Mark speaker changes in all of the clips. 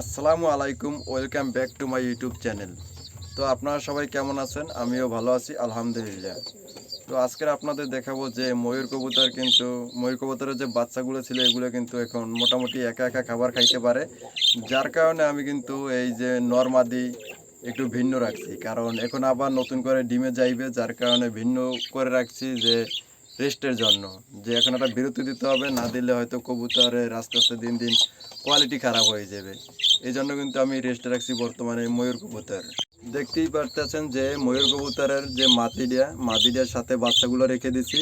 Speaker 1: আসসালামু আলাইকুম, welcome back to my YouTube channel. তো আপনারা সবাই কেমন আছেন? আমিও ভালো আছি, আলহামদুলিল্লাহ। তো আজকের আপনাদের দেখাবো যে ময়ূর কবুতর কিন্তু, ময়ূর কবুতরের যে বাচ্চাগুলো ছিল, এগুলো কিন্তু এখন মোটামুটি একা একা খাবার খাইতে পারে। যার কারণে আমি কিন্তু এই যে নর্মাদি একটু ভিন্ন রাখছি। কারণ এখন আবার নতুন করে ডিমে যাইবে, যার কারণে ভিন্ন করে রাখছি যে রেস্টের জন্য। যে এখন একটা বিরতি দিতে হবে, না দিলে হয়তো কবুতরের আস্তে আস্তে দিন দিন কোয়ালিটি খারাপ হয়ে যাবে। এই জন্য কিন্তু আমি রেস্টে রাখছি বর্তমানে ময়ূর কবুতর। দেখতেই পারতেছেন যে ময়ূর কবুতরের যে মাদিডিয়া, মাদিডিয়ার সাথে বাচ্চাগুলো রেখে দিছি।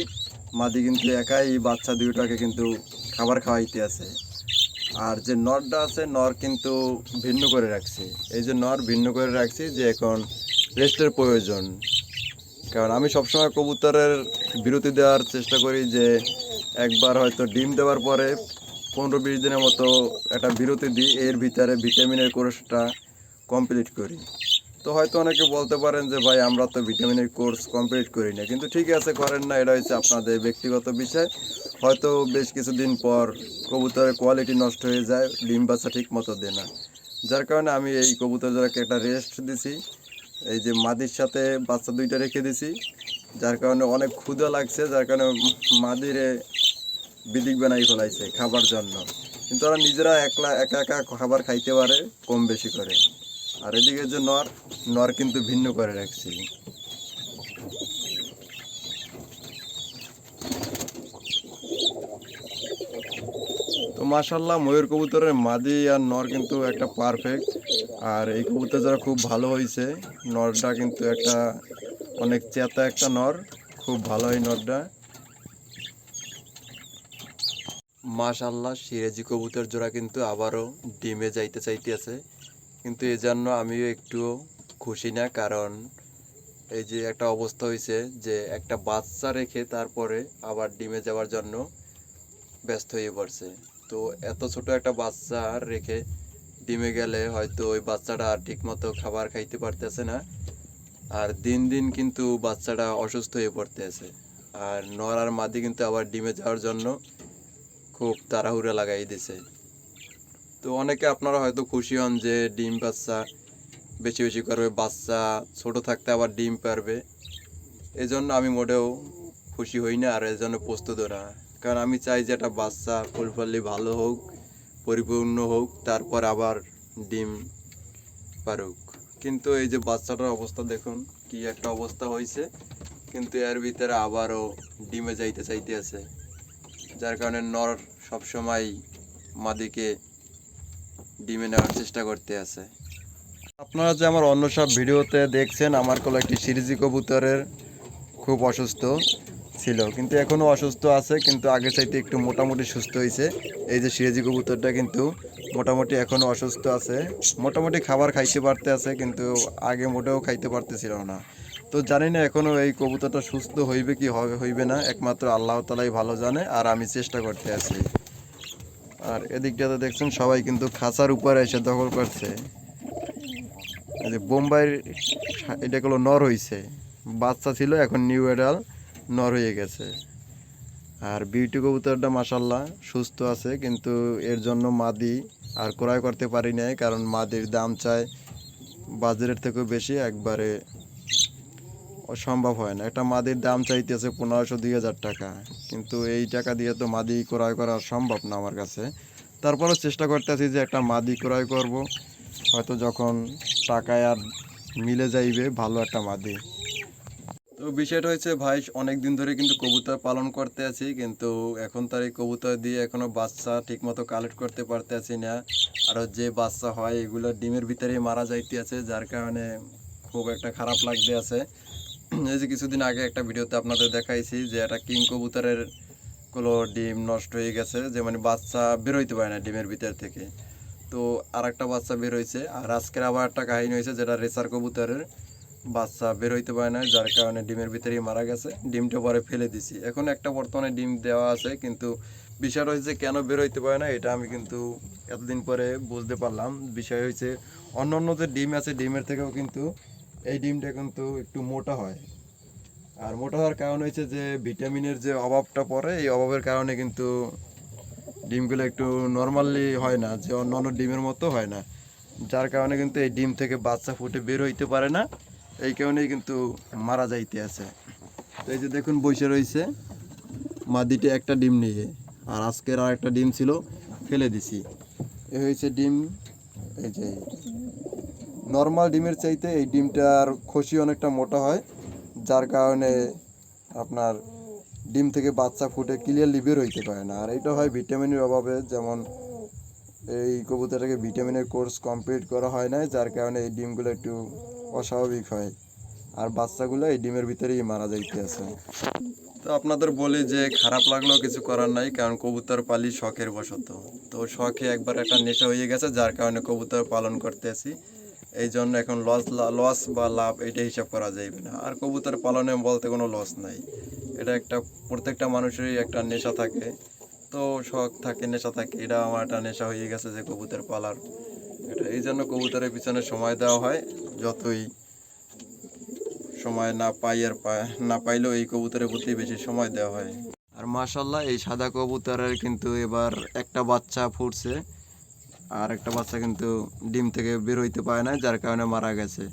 Speaker 1: মাদি কিন্তু একাই বাচ্চা দুইটাকে কিন্তু খাবার খাওয়াইতে আছে। আর যে নরটা আছে, নর কিন্তু ভিন্ন করে রাখছি। এই যে নর ভিন্ন করে রাখছি যে এখন রেস্টের প্রয়োজন। কারণ আমি সবসময় কবুতরের বিরতি দেওয়ার চেষ্টা করি যে একবার হয়তো ডিম দেওয়ার পরে পনেরো বিশ দিনের মতো একটা বিরতি দিই, এর ভিতরে ভিটামিনের কোর্সটা কমপ্লিট করি। তো হয়তো অনেকে বলতে পারেন যে, ভাই, আমরা তো ভিটামিনের কোর্স কমপ্লিট করি না। কিন্তু ঠিক আছে, করেন না, এটা হচ্ছে আপনাদের ব্যক্তিগত বিষয়। হয়তো বেশ কিছুদিন পর কবুতরের কোয়ালিটি নষ্ট হয়ে যায়, ডিম বাচ্চা ঠিক মতো দেয় না। যার কারণে আমি এই কবুতরটাকে একটা রেস্ট দিছি। এই যে মাদির সাথে বাচ্চা দুইটা রেখে দিছি, যার কারণে অনেক ক্ষুধা লাগছে, যার কারণে মাদিরে বিদিক বানাই ফেলাইছে খাবার জন্য। কিন্তু ওরা নিজেরা একলা, একা একা খাবার খাইতে পারে, কম বেশি করে। আর এদিকে যে নর নর কিন্তু ভিন্ন করে রাখছি। তো মাশাল্লাহ ময়ূর কবুতরের মাদি আর নর কিন্তু একটা পারফেক্ট আর এই কবুতর যারা খুব ভালো হয়েছে। নরটা কিন্তু একটা অনেক চেতা একটা নর, খুব ভালো এই নরটা। মাশাল্লাহ সিরাজি কবুতর জোড়া কিন্তু আবারও ডিমে যাইতে চাইতেছে। কিন্তু এই জন্য আমিও একটু খুশি না, কারণ এই যে একটা অবস্থা হয়েছে যে একটা বাচ্চা রেখে তারপরে আবার ডিমে যাওয়ার জন্য ব্যস্ত হয়ে পড়ছে। তো এত ছোট একটা বাচ্চা রেখে ডিমে গেলে হয়তো ওই বাচ্চাটা আর ঠিক মতো খাবার খাইতে পারতেছে না। আর দিন দিন কিন্তু বাচ্চাটা অসুস্থ হয়ে পড়তেছে। আর নর আর মাদি কিন্তু আবার ডিমে যাওয়ার জন্য খুব তাড়াহুড়া লাগাই দিছে। তো অনেকে আপনারা হয়তো খুশি হন যে ডিম বাচ্চা বেশি বেশি করবে বাচ্চা ছোট থাকতে আবার ডিম পারবে। এই জন্য আমি মোটেও খুশি হই না আর এই জন্য প্রস্তুত না। কারণ আমি চাই যে একটা বাচ্চা ফুলফলি ভালো হোক। পরিপূর্ণ হোক, তারপর আবার ডিম পারুক। কিন্তু এই যে বাচ্চাটার অবস্থা দেখুন, কি একটা অবস্থা হয়েছে। কিন্তু এর ভিতরে আবারও ডিমে যাইতে চাইতে আছে। যার কারণে নর সবসময় মাদিকে ডিমে নেওয়ার চেষ্টা করতে আছে। আপনারা যে আমার অন্য সব ভিডিওতে দেখছেন, আমার কোনো একটি সিরিজি কবুতরের, খুব অসুস্থ। ছিল, কিন্তু এখনও অসুস্থ আছে, কিন্তু আগে চাইতে একটু মোটামুটি সুস্থ হয়েছে এই যে সিরাজি কবুতরটা কিন্তু মোটামুটি এখনও অসুস্থ আছে। মোটামুটি খাবার খাইতে পারতে আছে, কিন্তু আগে মোটেও খাইতে পারতেছিল না। তো জানি না এখনও এই কবুতরটা সুস্থ হইবে কি হবে হইবে না, একমাত্র আল্লাহ তালাই ভালো জানে, আর আমি চেষ্টা করতে আছি। আর এদিকটাতে দেখছেন, সবাই কিন্তু খাঁচার উপরে এসে দখল করছে। বোম্বাইয়ের, এটা গুলো নর হইছে। বাচ্চা ছিল, এখন নিউ এডাল নর হয়ে গেছে। আর বিউটি কবুতরটা মাসাল্লাহ সুস্থ আছে, কিন্তু এর জন্য মাদি আর ক্রয় করতে পারি নাই, কারণ মাদির দাম চায় বাজারের থেকেও বেশি, একবারে সম্ভব হয় না। একটা মাদির দাম চাইতেছে পনেরোশো দুই হাজার টাকা, কিন্তু এই টাকা দিয়ে তো মাদি ক্রয় করা সম্ভব না আমার কাছে। তারপরেও চেষ্টা করতেছি যে একটা মাদি ক্রয় করব, হয়তো যখন টাকায় আর মিলে যাইবে ভালো একটা মাদি। তো বিষয়টা হয়েছে ভাই অনেক দিন ধরে কিন্তু কবুতর পালন করতে আছি, কিন্তু এখন তার এই কবুতর দিয়ে এখনও বাচ্চা ঠিকমতো কালেক্ট করতে পারতে আছি না। আর যে বাচ্চা হয়, এগুলো ডিমের ভিতরেই মারা যাইতে আছে, যার কারণে খুব একটা খারাপ লাগতে আছে। এই যে কিছুদিন আগে একটা ভিডিওতে আপনাদের দেখাইছি যে একটা কিং কবুতরের কোনো ডিম নষ্ট হয়ে গেছে, যে মানে বাচ্চা বেরোইতে পারে না ডিমের ভিতর থেকে। তো আর একটা বাচ্চা বের হয়েছে আর আজকের আবার একটা কাহিনী হয়েছে যেটা রেসার কবুতরের। বাচ্চা বের হইতে পারে না, যার কারণে ডিমের ভিতরেই মারা গেছে। ডিমটা পরে ফেলে দিছি। এখন একটা বর্তমানে ডিম দেওয়া আছে, কিন্তু বিষয়টা হয়েছে কেন বের হইতে পারে না, এটা আমি কিন্তু এতদিন পরে বুঝতে পারলাম। বিষয় হয়েছে অন্য অন্য যে ডিম আছে, ডিমের থেকেও কিন্তু এই ডিমটা কিন্তু একটু মোটা হয়। আর মোটা হওয়ার কারণ হয়েছে যে ভিটামিনের যে অভাবটা পড়ে, এই অভাবের কারণে কিন্তু ডিমগুলো একটু নর্মালি হয় না, যে অন্য অন্য ডিমের মতো হয় না। যার কারণে কিন্তু এই ডিম থেকে বাচ্চা ফুটে বের হইতে পারে না। এই কারণেই কিন্তু মারা যাইতে আছে। তো এই যে দেখুন বসে রয়েছে। মাদিটা একটা ডিম নিয়ে। আর আজকের আর একটা ডিম ছিল, ফেলে দিছি। এ হয়েছে ডিম, এই যে নর্মাল ডিমের চাইতে এই ডিমটার খসি অনেকটা মোটা হয়। যার কারণে আপনার ডিম থেকে বাচ্চা ফুটে ক্লিয়ারলি বের হইতে পারে না। আর এটা হয় ভিটামিনের অভাবে, যেমন এই কবুতরটাকে ভিটামিনের কোর্স কমপ্লিট করা হয় নাই, যার কারণে এই ডিমগুলো একটু অস্বাভাবিক হয়। আর বাচ্চাগুলো এই ডিমের ভিতরেই মারা যাইতে আছে তো আপনাদের বলি যে খারাপ লাগলেও কিছু করার নাই, কারণ কবুতর পালি শখের বশত। তো শখে একবার একটা নেশা হয়ে গেছে, যার কারণে কবুতর পালন করতে আছি এই জন্য এখন লস লস বা লাভ এটা হিসাব করা যাইবে না। আর কবুতর পালনে বলতে কোনো লস নাই। এটা একটা, প্রত্যেকটা মানুষেরই একটা নেশা থাকে। তো শখ থাকে, নেশা থাকে, এটা আমার একটা নেশা হয়ে গেছে যে কবুতর পালার। এটা এই জন্য কবুতরের পিছনে সময় দেওয়া হয়, যতই সময় না পাই আর না পাইলেও এই কবুতরের প্রতি বেশি সময় দেওয়া হয়। আর মাশাল্লাহ, এই সাদা কবুতরের কিন্তু এবার একটা বাচ্চা ফুটছে, আর একটা বাচ্চা কিন্তু ডিম থেকে বের হইতে পারে না যার কারণে মারা গেছে।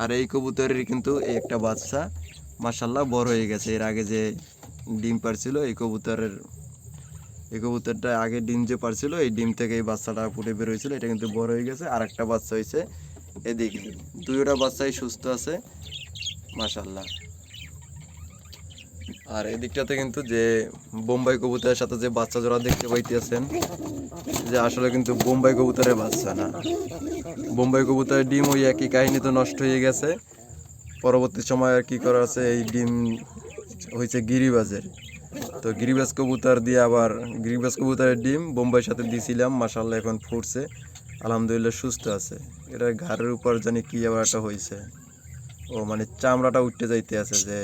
Speaker 1: আর এই কবুতরের কিন্তু একটা বাচ্চা, মাশাল্লাহ, বড় হয়ে গেছে। এর আগে যে ডিম পারছিল এই কবুতরের এই কবুতরটা আগে ডিম যে পারছিল, এই ডিম থেকে এই বাচ্চাটা ফুটে বের হয়েছিল। এটা কিন্তু বড় হয়ে গেছে আর একটা বাচ্চা হয়েছে এদিকে। দুইটা বাচ্চাই সুস্থ আছে মাশাল্লাহ আর এদিকটাতে কিন্তু যে বোম্বাই কবুতরের সাথে যে বাচ্চা জোড়া দেখতে পাইতেছেন, যে আসলে কিন্তু বোম্বাই কবুতরের বাচ্চা না। বোম্বাই কবুতরের ডিম ওই একই কাহিনী তো নষ্ট হয়ে গেছে। পরবর্তী সময় আর কি করা আছে, এই ডিম হয়েছে গিরিবাজের। তো গিরিবাজ কবুতর দিয়ে আবার গিরিবাজ কবুতরের ডিম বোম্বাইয়ের সাথে দিয়েছিলাম মাসাল্লাহ এখন ফুটছে। আলহামদুলিল্লাহ সুস্থ আছে। এটা ঘাড়ের উপর জানি কি আবার একটা হয়েছে ও মানে চামড়াটা উঠতে যাইতে আছে যে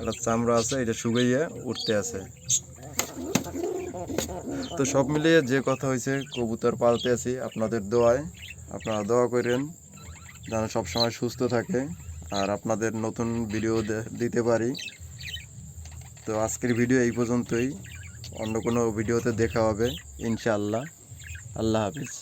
Speaker 1: একটা চামড়া আছে, এটা শুকাইয়ে উঠতে আছে। তো সব মিলিয়ে যে কথা হয়েছে কবুতর পালতে আছি আপনাদের দোয়ায়। আপনারা দোয়া করেন যেন সবসময় সুস্থ থাকে। আর আপনাদের নতুন ভিডিও দিতে পারি। তো আজকের ভিডিও এই পর্যন্তই। অন্য কোনো ভিডিওতে দেখা হবে ইনশাআল্লাহ। আল্লাহ হাফিজ।